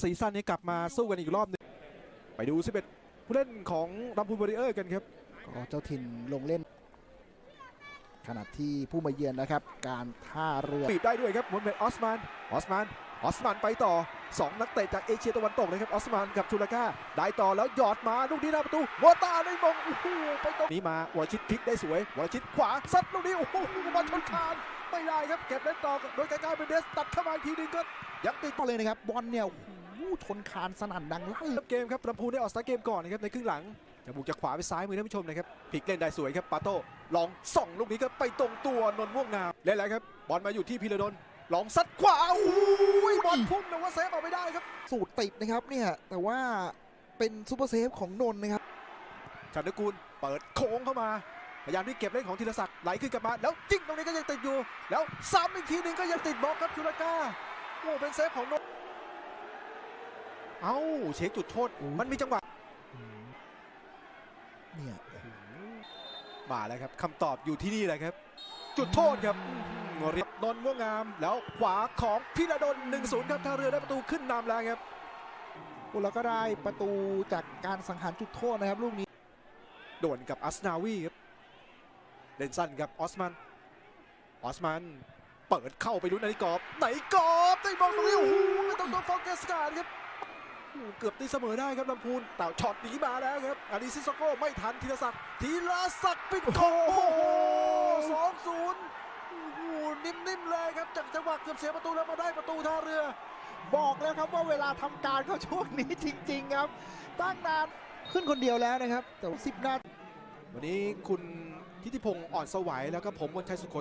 ซีซั่นนี้กลับมาสู้กันอีกรอบหนึงไปดู 11 ผู้เล่นของลำพูนบริเออร์กันครับก็เจ้าถิ่นลงเล่น ขณะที่ผู้มาเยือนนะครับ การท่าเรือปีบได้ด้วยครับโมฮัมเหม็ดออสมานออสมานออสมานไปต่อ 2 นักเตะจากเอเชียตะวันตกเลยครับออสมานกับชูลาก้าได้ต่อแล้วหยอดมาลูกนี้หน้าประตูวอตาได้มงโอ้โหไปตรงนี้มาวรชิตพลิกได้สวยวรชิตขวาซัดลูกนี้โอ้โหบอลชนคานไม่ได้ครับเก็บเล่นต่อโดยกาการเบนเดสตัดเข้ามาอีกทีหนึงก็ยังติดก็เลยนะครับบอลเนี่ยโอ้โห ชนคานสนั่นดังลั่นเกมครับลำพูนได้ออกสตาร์เกมก่อนนะครับในครึ่งหลังจะบุกจากขวาไปซ้ายมือท่านผู้ชมนะครับพลิกเล่นได้สวยครับปาโต้ลองส่องลูกนี้ก็ไปตรงตัวนนท์ม่วงงามเล่นแล้วครับบอลมาอยู่ที่พีระดลลองซัดขวาโอ้ยบอลพุ่งแต่ว่าเซฟเอาไม่ได้ครับ สูตรติดนะครับเนี่ยแต่ว่าเป็นซูเปอร์เซฟของนนท์นะครับชันตกูลเปิดโค้งเข้ามาพยายามที่เก็บเล่นของธีรศักดิ์ไหลขึ้นกลับมาแล้วยิงตรงนี้ก็ยังติดอยู่ แล้วซ้ำอีกทีหนึ่งก็ยังติดบล็อกครับชูราก้าโอ้เป็นเซฟของนนท์ เอ้าเช็คจุดโทษมันมีจังหวะเนี่ยโอ้โหมาแล้วครับคำตอบอยู่ที่นี่แหละครับ จุดโทษครับเรียบนนท์ม่วงงาม แล้วขวาของพิระดล1-0ครับท่าเรือได้ประตูขึ้นนำแล้วครับแล้วก็ได้ประตูจากการสังหารจุดโทษนะครับลูกนี้ โดนกับอัสนาวีครับเล่นสั้นครับออสมันออสมันเปิดเข้าไปลุ้นในกรอบไหนกรอบได้บอลตรงนี้โอ้โหไม่ต้องโดนฟองเกสการ์ดครับโอ้โห เกือบตีเสมอได้ครับลำพูนแต่ช็อตหนีมาแล้วครับอาริซิโซโก้ไม่ทันธีรศักดิ์ธีรศักดิ์ปิดโค้งโอ้โหสองศูนย์โอ้โหนิ่มๆเลยครับจากจังหวะเกือบเสียประตูแล้วมาได้ประตูท่าเรือ บอกแล้วครับว่าเวลาทำการเขาช่วงนี้จริง ๆ ครับ ตั้งนานขึ้นคนเดียวแล้วนะครับ แต่สิบนาทีวันนี้คุณทิติพงศ์อ่อนสวัยแล้วก็ผมมนชัยสุข